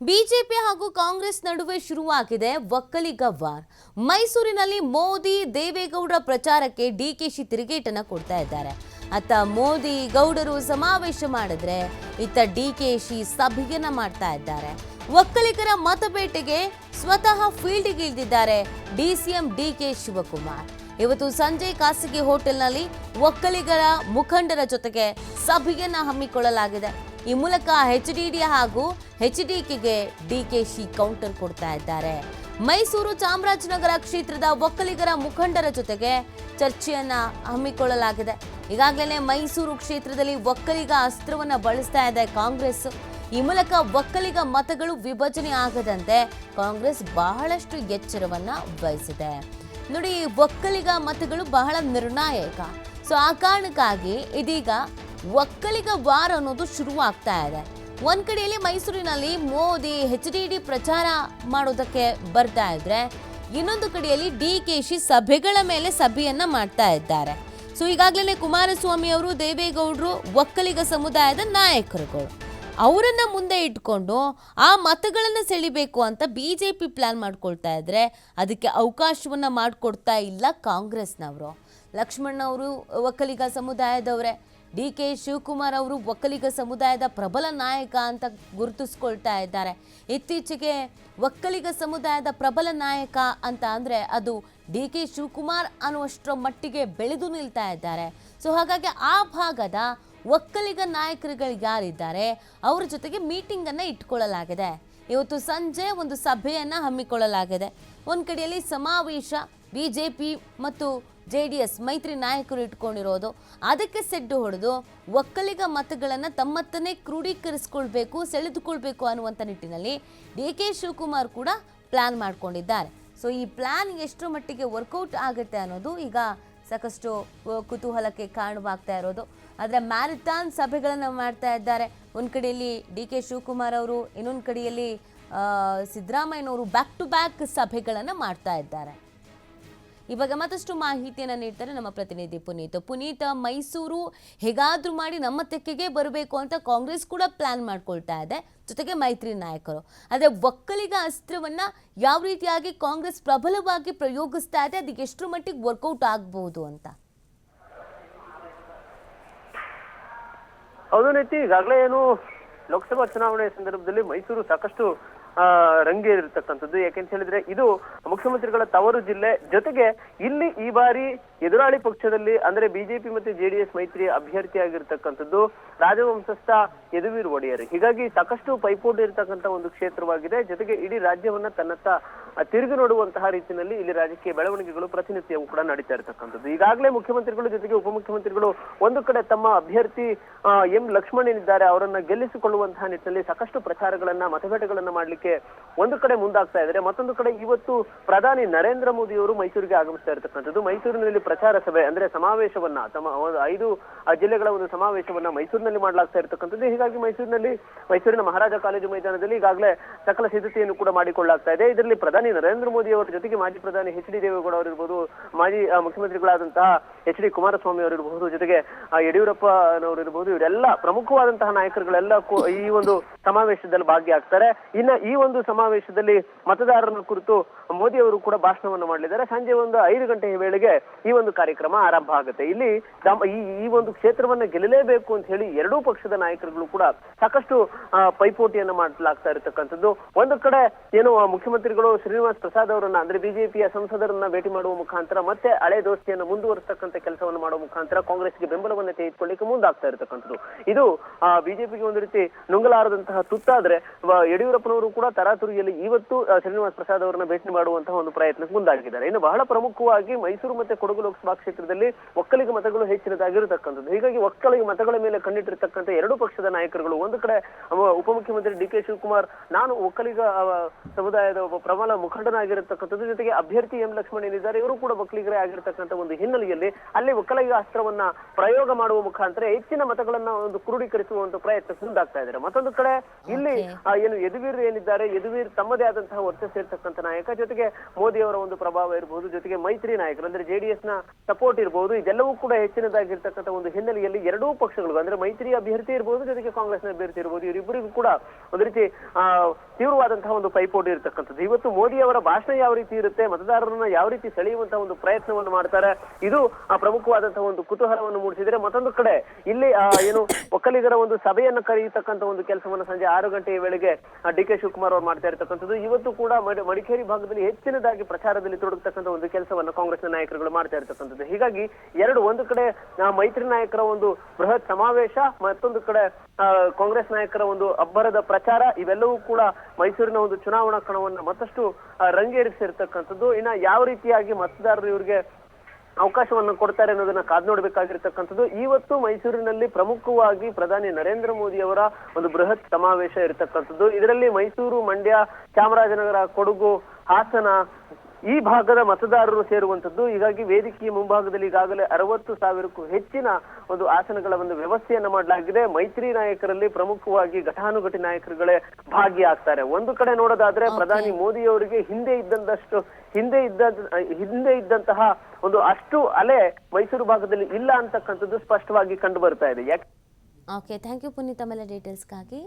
BJP ಹಾಗೂ ಕಾಂಗ್ರೆಸ್ ನಡುವೆ ಶುರುವಾಗಿದೆ ಒಕ್ಕಲಿಗ ವಾರ್ ಮೈಸೂರಿನಲ್ಲಿ ಮೋದಿ ದೇವೇಗೌಡ ಪ್ರಚಾರಕ್ಕೆ ಡಿಕೆಶಿ ತಿರುಗೇಟನ್ನ ಕೊಡ್ತಾ ಇದ್ದಾರೆ. ಅತ್ತ ಮೋದಿ ಗೌಡರು ಸಮಾವೇಶ ಮಾಡಿದ್ರೆ ಇತ್ತ ಡಿಕೆಶಿ ಸಭೆಯನ್ನ ಮಾಡ್ತಾ ಇದ್ದಾರೆ. ಒಕ್ಕಲಿಗರ ಮತಬೇಟೆಗೆ ಸ್ವತಃ ಫೀಲ್ಡ್ಗೆ ಇಳಿದಿದ್ದಾರೆ ಡಿಸಿಎಂ ಡಿಕೆ ಶಿವಕುಮಾರ್. ಇವತ್ತು ಸಂಜೆ ಖಾಸಗಿ ಹೋಟೆಲ್ನಲ್ಲಿ ಒಕ್ಕಲಿಗರ ಮುಖಂಡರ ಜೊತೆಗೆ ಸಭೆಯನ್ನ ಹಮ್ಮಿಕೊಳ್ಳಲಾಗಿದೆ. ಈ ಮೂಲಕ ಎಚ್ ಡಿ ಡಿ ಹಾಗೂ ಎಚ್ ಡಿ ಕೆಗೆ ಡಿಕೆಶಿ ಕೌಂಟರ್ ಕೊಡ್ತಾ ಇದ್ದಾರೆ. ಮೈಸೂರು ಚಾಮರಾಜನಗರ ಕ್ಷೇತ್ರದ ಒಕ್ಕಲಿಗರ ಮುಖಂಡರ ಜೊತೆಗೆ ಚರ್ಚೆಯನ್ನ ಹಮ್ಮಿಕೊಳ್ಳಲಾಗಿದೆ. ಈಗಾಗಲೇ ಮೈಸೂರು ಕ್ಷೇತ್ರದಲ್ಲಿ ಒಕ್ಕಲಿಗ ಅಸ್ತ್ರವನ್ನ ಬಳಸ್ತಾ ಇದೆ ಕಾಂಗ್ರೆಸ್. ಈ ಮೂಲಕ ಒಕ್ಕಲಿಗ ಮತಗಳು ವಿಭಜನೆ ಆಗದಂತೆ ಕಾಂಗ್ರೆಸ್ ಬಹಳಷ್ಟು ಎಚ್ಚರವನ್ನ ವಹಿಸಿದೆ. ನೋಡಿ, ಒಕ್ಕಲಿಗ ಮತಗಳು ಬಹಳ ನಿರ್ಣಾಯಕ. ಸೊ, ಆ ಕಾರಣಕ್ಕಾಗಿ ಇದೀಗ ಒಕ್ಕಲಿಗ ವಾರ್ ಅನ್ನೋದು ಶುರುವಾಗ್ತಾ ಇದೆ. ಒಂದ್ ಕಡೆಯಲ್ಲಿ ಮೈಸೂರಿನಲ್ಲಿ ಮೋದಿ ಎಚ್ ಡಿ ಡಿ ಪ್ರಚಾರ ಮಾಡೋದಕ್ಕೆ ಬರ್ತಾ ಇದ್ರೆ, ಇನ್ನೊಂದು ಕಡೆಯಲ್ಲಿ ಡಿ ಕೆ ಶಿ ಸಭೆಗಳ ಮೇಲೆ ಸಭೆಯನ್ನ ಮಾಡ್ತಾ ಇದ್ದಾರೆ. ಸೊ ಈಗಾಗಲೇ ಕುಮಾರಸ್ವಾಮಿ ಅವರು, ದೇವೇಗೌಡರು, ಒಕ್ಕಲಿಗ ಸಮುದಾಯದ ನಾಯಕರುಗಳು, ಅವರನ್ನ ಮುಂದೆ ಇಟ್ಕೊಂಡು ಆ ಮತಗಳನ್ನು ಸೆಳಿಬೇಕು ಅಂತ ಬಿ ಜೆ ಪಿ ಪ್ಲಾನ್ ಮಾಡ್ಕೊಳ್ತಾ ಇದ್ರೆ, ಅದಕ್ಕೆ ಅವಕಾಶವನ್ನ ಮಾಡಿಕೊಡ್ತಾ ಇಲ್ಲ ಕಾಂಗ್ರೆಸ್ನವರು. ಲಕ್ಷ್ಮಣ್ ಅವರು ಒಕ್ಕಲಿಗ ಸಮುದಾಯದವರೇ ಡಿ ಕೆ ಶಿವಕುಮಾರ್ ಅವರು ಒಕ್ಕಲಿಗ ಸಮುದಾಯದ ಪ್ರಬಲ ನಾಯಕ ಅಂತ ಗುರುತಿಸ್ಕೊಳ್ತಾ ಇದ್ದಾರೆ. ಇತ್ತೀಚೆಗೆ ಒಕ್ಕಲಿಗ ಸಮುದಾಯದ ಪ್ರಬಲ ನಾಯಕ ಅಂತ ಅಂದರೆ ಅದು ಡಿ ಕೆ ಶಿವಕುಮಾರ್ ಅನ್ನುವಷ್ಟರ ಮಟ್ಟಿಗೆ ಬೆಳೆದು ನಿಲ್ತಾ ಇದ್ದಾರೆ. ಸೊ ಹಾಗಾಗಿ ಆ ಭಾಗದ ಒಕ್ಕಲಿಗ ನಾಯಕರುಗಳು ಯಾರಿದ್ದಾರೆ, ಅವರ ಜೊತೆಗೆ ಮೀಟಿಂಗನ್ನು ಇಟ್ಕೊಳ್ಳಲಾಗಿದೆ. ಇವತ್ತು ಸಂಜೆ ಒಂದು ಸಭೆಯನ್ನು ಹಮ್ಮಿಕೊಳ್ಳಲಾಗಿದೆ. ಒಂದು ಕಡೆಯಲ್ಲಿ ಸಮಾವೇಶ ಬಿ ಜೆ ಪಿ ಮತ್ತು ಜೆ ಡಿ ಎಸ್ ಮೈತ್ರಿ ನಾಯಕರು ಇಟ್ಕೊಂಡಿರೋದು, ಅದಕ್ಕೆ ಸೆಡ್ಡು ಹೊಡೆದು ಒಕ್ಕಲಿಗ ಮತಗಳನ್ನು ತಮ್ಮತ್ತನೇ ಕ್ರೋಢೀಕರಿಸ್ಕೊಳ್ಬೇಕು ಸೆಳೆದುಕೊಳ್ಬೇಕು ಅನ್ನುವಂಥ ನಿಟ್ಟಿನಲ್ಲಿ ಡಿ ಕೆ ಶಿವಕುಮಾರ್ ಕೂಡ ಪ್ಲ್ಯಾನ್ ಮಾಡ್ಕೊಂಡಿದ್ದಾರೆ. ಸೊ ಈ ಪ್ಲ್ಯಾನ್ ಎಷ್ಟರ ಮಟ್ಟಿಗೆ ವರ್ಕೌಟ್ ಆಗುತ್ತೆ ಅನ್ನೋದು ಈಗ ಸಾಕಷ್ಟು ಕುತೂಹಲಕ್ಕೆ ಕಾರಣವಾಗ್ತಾ ಇರೋದು. ಆದರೆ ಮ್ಯಾರಥಾನ್ ಸಭೆಗಳನ್ನು ಮಾಡ್ತಾ ಇದ್ದಾರೆ. ಒಂದು ಕಡೆಯಲ್ಲಿ ಡಿ ಕೆ ಶಿವಕುಮಾರ್ ಅವರು, ಇನ್ನೊಂದು ಕಡೆಯಲ್ಲಿ ಸಿದ್ದರಾಮಯ್ಯನವರು ಬ್ಯಾಕ್ ಟು ಬ್ಯಾಕ್ ಸಭೆಗಳನ್ನು ಮಾಡ್ತಾ ಇದ್ದಾರೆ. ಇವಾಗ ಮತ್ತಷ್ಟು ಮಾಹಿತಿಯನ್ನು ನೀಡ್ತಾರೆ ನಮ್ಮ ಪ್ರತಿನಿಧಿ ಪುನೀತ್. ಪುನೀತ್, ಮೈಸೂರು ಹೇಗಾದರೂ ಮಾಡಿ ನಮ್ಮ ತೆಕ್ಕೆಗೆ ಬರಬೇಕು ಅಂತ ಕಾಂಗ್ರೆಸ್ ಕೂಡ ಪ್ಲಾನ್ ಮಾಡ್ಕೊಳ್ತಾ ಇದೆ. ಜೊತೆಗೆ ಮೈತ್ರಿ ನಾಯಕರು. ಆದರೆ ಒಕ್ಕಲಿಗ ಅಸ್ತ್ರವನ್ನ ಯಾವ ರೀತಿಯಾಗಿ ಕಾಂಗ್ರೆಸ್ ಪ್ರಬಲವಾಗಿ ಪ್ರಯೋಗಿಸ್ತಾ ಇದೆ, ಅದಕ್ಕೆ ಎಷ್ಟರ ಮಟ್ಟಿಗೆ ವರ್ಕೌಟ್ ಆಗಬಹುದು ಅಂತ? ಹೌದು ರೀತಿ ಈಗಾಗಲೇ ಏನು ಲೋಕಸಭಾ ಚುನಾವಣೆ ಸಂದರ್ಭದಲ್ಲಿ ಮೈಸೂರು ಸಾಕಷ್ಟು ರಂಗೇರಿರ್ತಕ್ಕಂಥದ್ದು ಯಾಕೆಂತ ಹೇಳಿದ್ರೆ ಇದು ಮುಖ್ಯಮಂತ್ರಿಗಳ ತವರು ಜಿಲ್ಲೆ. ಜೊತೆಗೆ ಇಲ್ಲಿ ಈ ಬಾರಿ ಎದುರಾಳಿ ಪಕ್ಷದಲ್ಲಿ, ಅಂದ್ರೆ ಬಿಜೆಪಿ ಮತ್ತು ಜೆಡಿಎಸ್ ಮೈತ್ರಿ ಅಭ್ಯರ್ಥಿಯಾಗಿರ್ತಕ್ಕಂಥದ್ದು ರಾಜವಂಶಸ್ಥ ಯದುವೀರ್ ಒಡೆಯರ್. ಹೀಗಾಗಿ ಸಾಕಷ್ಟು ಪೈಪೋಟಿ ಇರತಕ್ಕಂಥ ಒಂದು ಕ್ಷೇತ್ರವಾಗಿದೆ. ಜೊತೆಗೆ ಇಡೀ ರಾಜ್ಯವನ್ನ ತನ್ನತ್ತ ತಿರುಗಿ ನೋಡುವಂತಹ ರೀತಿಯಲ್ಲಿ ಇಲ್ಲಿ ರಾಜಕೀಯ ಬೆಳವಣಿಗೆಗಳು, ಪ್ರತಿನಿತ್ಯವೂ ಕೂಡ ನಡೀತಾ ಇರತಕ್ಕಂಥದ್ದು. ಈಗಾಗಲೇ ಮುಖ್ಯಮಂತ್ರಿಗಳು ಜೊತೆಗೆ ಉಪಮುಖ್ಯಮಂತ್ರಿಗಳು ಒಂದು ಕಡೆ ತಮ್ಮ ಅಭ್ಯರ್ಥಿ ಎಂ ಲಕ್ಷ್ಮಣ್ ಏನಿದ್ದಾರೆ, ಅವರನ್ನ ಗೆಲ್ಲಿಸಿಕೊಳ್ಳುವಂತಹ ನಿಟ್ಟಿನಲ್ಲಿ ಸಾಕಷ್ಟು ಪ್ರಚಾರಗಳನ್ನ, ಮತಗಟ್ಟೆಗಳನ್ನ ಮಾಡಲಿಕ್ಕೆ ಒಂದು ಕಡೆ ಮುಂದಾಗ್ತಾ ಇದ್ದಾರೆ. ಮತ್ತೊಂದು ಕಡೆ ಇವತ್ತು ಪ್ರಧಾನಿ ನರೇಂದ್ರ ಮೋದಿ ಅವರು ಮೈಸೂರಿಗೆ ಆಗಮಿಸ್ತಾ ಇರತಕ್ಕಂಥದ್ದು. ಮೈಸೂರಿನಲ್ಲಿ ಪ್ರಚಾರ ಸಭೆ ಅಂದ್ರೆ ಸಮಾವೇಶವನ್ನ, ತಮ್ಮ ಐದು ಜಿಲ್ಲೆಗಳ ಒಂದು ಸಮಾವೇಶವನ್ನ ಮೈಸೂರಿನಲ್ಲಿ ಮಾಡಲಾಗ್ತಾ ಇರತಕ್ಕಂಥದ್ದು. ಹೀಗಾಗಿ ಮೈಸೂರಿನಲ್ಲಿ, ಮೈಸೂರಿನ ಮಹಾರಾಜ ಕಾಲೇಜು ಮೈದಾನದಲ್ಲಿ ಈಗಾಗಲೇ ಸಕಲ ಸಿದ್ಧತೆಯನ್ನು ಕೂಡ ಮಾಡಿಕೊಳ್ಳಲಾಗ್ತಾ ಇದೆ. ಇದರಲ್ಲಿ ಪ್ರಧಾನಿ ನರೇಂದ್ರ ಮೋದಿ ಅವರ ಜೊತೆಗೆ ಮಾಜಿ ಪ್ರಧಾನಿ ಎಚ್ ಡಿ ದೇವೇಗೌಡ ಅವರಿರ್ಬೋದು ಮಾಜಿ ಮುಖ್ಯಮಂತ್ರಿಗಳಾದಂತಹ ಎಚ್ ಡಿ ಕುಮಾರಸ್ವಾಮಿ ಅವರಿರಬಹುದು ಜೊತೆಗೆ ಆ, ಯಡಿಯೂರಪ್ಪನವರು ಇರಬಹುದು ಇವರೆಲ್ಲ ಪ್ರಮುಖವಾದಂತಹ ನಾಯಕರುಗಳೆಲ್ಲ ಈ ಒಂದು ಸಮಾವೇಶದಲ್ಲಿ ಭಾಗಿಯಾಗ್ತಾರೆ. ಇನ್ನ ಈ ಒಂದು ಸಮಾವೇಶದಲ್ಲಿ ಮತದಾರರ ಕುರಿತು ಮೋದಿ ಅವರು ಕೂಡ ಭಾಷಣವನ್ನು ಮಾಡಲಿದ್ದಾರೆ. ಸಂಜೆ ಒಂದು ಐದು ಗಂಟೆಯ ವೇಳೆಗೆ ಈ ಒಂದು ಕಾರ್ಯಕ್ರಮ ಆರಂಭ ಆಗುತ್ತೆ. ಇಲ್ಲಿ ಈ ಒಂದು ಕ್ಷೇತ್ರವನ್ನ ಗೆಲ್ಲಲೇಬೇಕು ಅಂತ ಹೇಳಿ ಎರಡೂ ಪಕ್ಷದ ನಾಯಕರುಗಳು ಕೂಡ ಸಾಕಷ್ಟು ಪೈಪೋಟಿಯನ್ನು ಮಾಡಲಾಗ್ತಾ ಇರತಕ್ಕಂಥದ್ದು. ಒಂದು ಕಡೆ ಏನು ಮುಖ್ಯಮಂತ್ರಿಗಳು ಶ್ರೀನಿವಾಸ್ ಪ್ರಸಾದ್ ಅವರನ್ನ ಅಂದ್ರೆ ಬಿಜೆಪಿಯ ಸಂಸದರನ್ನ ಭೇಟಿ ಮಾಡುವ ಮುಖಾಂತರ ಮತ್ತೆ ಹಳೆ ದೋಸ್ತಿಯನ್ನು ಮುಂದುವರಿಸತಕ್ಕಂಥ ಕೆಲಸವನ್ನು ಮಾಡುವ ಮುಖಾಂತರ ಕಾಂಗ್ರೆಸ್ಗೆ ಬೆಂಬಲವನ್ನು ತೆಗೆದುಕೊಳ್ಳಿಕ್ಕೆ ಮುಂದಾಗ್ತಾ ಇರತಕ್ಕಂಥದ್ದು. ಇದು ಬಿಜೆಪಿಗೆ ಒಂದು ರೀತಿ ನುಂಗಲಾರದಂತಹ ತುತ್ತಾದ್ರೆ ಯಡಿಯೂರಪ್ಪನವರು ಕೂಡ ತರಾತುರಿಯಲ್ಲಿ ಇವತ್ತು ಆ, ಶ್ರೀನಿವಾಸ್ ಪ್ರಸಾದ್ ಅವರನ್ನ ಭೇಟಿ ಮಾಡುವಂತಹ ಒಂದು ಪ್ರಯತ್ನಕ್ಕೆ ಮುಂದಾಗಿದ್ದಾರೆ. ಇನ್ನು ಬಹಳ ಪ್ರಮುಖವಾಗಿ ಮೈಸೂರು ಮತ್ತೆ ಕೊಡಗು ಲೋಕಸಭಾ ಕ್ಷೇತ್ರದಲ್ಲಿ ಒಕ್ಕಲಿಗ ಮತಗಳು ಹೆಚ್ಚಿನದಾಗಿರತಕ್ಕಂಥದ್ದು. ಹೀಗಾಗಿ ಒಕ್ಕಲಿಗ ಮತಗಳ ಮೇಲೆ ಕಣ್ಣಿಟ್ಟಿರ್ತಕ್ಕಂಥ ಎರಡು ಪಕ್ಷದ ನಾಯಕರುಗಳು ಒಂದು ಕಡೆ ಉಪಮುಖ್ಯಮಂತ್ರಿ ಡಿ ಕೆ ಶಿವಕುಮಾರ್ ನಾನು ಒಕ್ಕಲಿಗ ಸಮುದಾಯದ ಒಬ್ಬ ಪ್ರಬಲ ಮುಖಂಡನಾಗಿರತಕ್ಕಂಥದ್ದು ಜೊತೆಗೆ ಅಭ್ಯರ್ಥಿ ಎಂ ಲಕ್ಷ್ಮಣ್ ಏನಿದ್ದಾರೆ ಇವರು ಕೂಡ ಒಕ್ಕಲಿಗರೇ ಆಗಿರತಕ್ಕಂಥ ಒಂದು ಹಿನ್ನೆಲೆಯಲ್ಲಿ ಅಲ್ಲಿ ಒಕ್ಕಲಿಗ ಅಸ್ತ್ರವನ್ನ ಪ್ರಯೋಗ ಮಾಡುವ ಮುಖಾಂತರ ಹೆಚ್ಚಿನ ಮತಗಳನ್ನ ಒಂದು ಕ್ರೋಢೀಕರಿಸುವ ಒಂದು ಸುಂದಾಗ್ತಾ ಮುಂದಾಗ್ತಾ ಇದ್ದಾರೆ. ಮತ್ತೊಂದು ಕಡೆ ಇಲ್ಲಿ ಏನು ಯದುವೀರ್ ಏನಿದ್ದಾರೆ ಯದುವೀರ್ ತಮ್ಮದೇ ಆದಂತಹ ವರ್ಚಸ್ಸು ಇರ್ತಕ್ಕಂಥ ನಾಯಕ ಜೊತೆಗೆ ಮೋದಿ ಅವರ ಒಂದು ಪ್ರಭಾವ ಇರಬಹುದು ಜೊತೆಗೆ ಮೈತ್ರಿ ನಾಯಕರು ಅಂದ್ರೆ ಜೆಡಿಎಸ್ನ ಸಪೋರ್ಟ್ ಇರಬಹುದು ಇದೆಲ್ಲವೂ ಕೂಡ ಹೆಚ್ಚಿನದಾಗಿರ್ತಕ್ಕಂಥ ಒಂದು ಹಿನ್ನೆಲೆಯಲ್ಲಿ ಎರಡೂ ಪಕ್ಷಗಳು ಅಂದ್ರೆ ಮೈತ್ರಿ ಅಭ್ಯರ್ಥಿ ಇರಬಹುದು ಜೊತೆಗೆ ಕಾಂಗ್ರೆಸ್ನ ಅಭ್ಯರ್ಥಿ ಇರಬಹುದು ಇವರಿಬ್ಬರಿಗೂ ಕೂಡ ಒಂದು ರೀತಿ ಆ ತೀವ್ರವಾದಂತಹ ಒಂದು ಪೈಪೋಟಿ ಇರತಕ್ಕಂಥದ್ದು. ಇವತ್ತು ಮೋದಿ ಅವರ ಭಾಷಣ ಯಾವ ರೀತಿ ಇರುತ್ತೆ ಮತದಾರರನ್ನ ಯಾವ ರೀತಿ ಸೆಳೆಯುವಂತಹ ಒಂದು ಪ್ರಯತ್ನವನ್ನು ಮಾಡ್ತಾರೆ ಇದು ಆ, ಪ್ರಮುಖವಾದಂತಹ ಒಂದು ಕುತೂಹಲವನ್ನು ಮೂಡಿಸಿದ್ರೆ ಮತ್ತೊಂದು ಕಡೆ ಇಲ್ಲಿ ಏನು ಒಕ್ಕಲಿಗರ ಒಂದು ಸಭೆಯನ್ನು ಕರೆಯತಕ್ಕಂತ ಒಂದು ಕೆಲಸವನ್ನು ಸಂಜೆ ಆರು ಗಂಟೆಯ ವೇಳೆಗೆ ಡಿ ಕೆ ಶಿವಕುಮಾರ್ ಅವರು ಮಾಡ್ತಾ ಇರತಕ್ಕಂಥದ್ದು. ಇವತ್ತು ಕೂಡ ಮಡಿ- ಮಡಿಕೇರಿ ಭಾಗದಲ್ಲಿ ಹೆಚ್ಚಿನದಾಗಿ ಪ್ರಚಾರದಲ್ಲಿ ತೊಡಗತಕ್ಕಂಥ ಒಂದು ಕೆಲಸವನ್ನು ಕಾಂಗ್ರೆಸ್ನ ನಾಯಕರುಗಳು ಮಾಡ್ತಾ ಇರತಕ್ಕಂಥದ್ದು. ಹೀಗಾಗಿ ಎರಡು ಒಂದು ಕಡೆ ಮೈತ್ರಿ ನಾಯಕರ ಒಂದು ಬೃಹತ್ ಸಮಾವೇಶ ಮತ್ತೊಂದು ಕಡೆ ಕಾಂಗ್ರೆಸ್ ನಾಯಕರ ಒಂದು ಅಬ್ಬರದ ಪ್ರಚಾರ ಇವೆಲ್ಲವೂ ಕೂಡ ಮೈಸೂರಿನ ಒಂದು ಚುನಾವಣಾ ಕಣವನ್ನ ಮತ್ತಷ್ಟು ರಂಗೇರಿಸಿರ್ತಕ್ಕಂಥದ್ದು. ಇನ್ನ ಯಾವ ರೀತಿಯಾಗಿ ಮತದಾರರು ಇವರಿಗೆ ಅವಕಾಶವನ್ನು ಕೊಡ್ತಾರೆ ಅನ್ನೋದನ್ನ ಕಾದ್ ನೋಡ್ಬೇಕಾಗಿರ್ತಕ್ಕಂಥದ್ದು ಇವತ್ತು ಮೈಸೂರಿನಲ್ಲಿ ಪ್ರಮುಖವಾಗಿ ಪ್ರಧಾನಿ ನರೇಂದ್ರ ಮೋದಿ ಅವರ ಒಂದು ಬೃಹತ್ ಸಮಾವೇಶ ಇರತಕ್ಕಂಥದ್ದು. ಇದರಲ್ಲಿ ಮೈಸೂರು ಮಂಡ್ಯ ಚಾಮರಾಜನಗರ ಕೊಡಗು ಹಾಸನ ಈ ಭಾಗದ ಮತದಾರರು ಸೇರುವಂತದ್ದು ಹೀಗಾಗಿ ವೇದಿಕೆಯ ಮುಂಭಾಗದಲ್ಲಿ ಈಗಾಗಲೇ ಅರವತ್ತು ಸಾವಿರಕ್ಕೂ ಹೆಚ್ಚಿನ ಒಂದು ಆಸನಗಳ ಒಂದು ವ್ಯವಸ್ಥೆಯನ್ನ ಮಾಡಲಾಗಿದೆ. ಮೈತ್ರಿ ನಾಯಕರಲ್ಲಿ ಪ್ರಮುಖವಾಗಿ ಘಟಾನುಘಟಿ ನಾಯಕರುಗಳೇ ಭಾಗಿಯಾಗ್ತಾರೆ. ಒಂದು ಕಡೆ ನೋಡೋದಾದ್ರೆ ಪ್ರಧಾನಿ ಮೋದಿ ಅವರಿಗೆ ಹಿಂದೆ ಇದ್ದಂತಷ್ಟು ಹಿಂದೆ ಇದ್ದ ಹಿಂದೆ ಇದ್ದಂತಹ ಒಂದು ಅಷ್ಟು ಅಲೆ ಮೈಸೂರು ಭಾಗದಲ್ಲಿ ಇಲ್ಲ ಅಂತಕ್ಕಂಥದ್ದು ಸ್ಪಷ್ಟವಾಗಿ ಕಂಡು ಬರ್ತಾ ಇದೆ. ಯಾಕೆ ಓಕೆ ಥ್ಯಾಂಕ್ ಯು ಪುನೀತ್. ಆಮೇಲೆ ಡೀಟೇಲ್ಸ್ಗಾಗಿ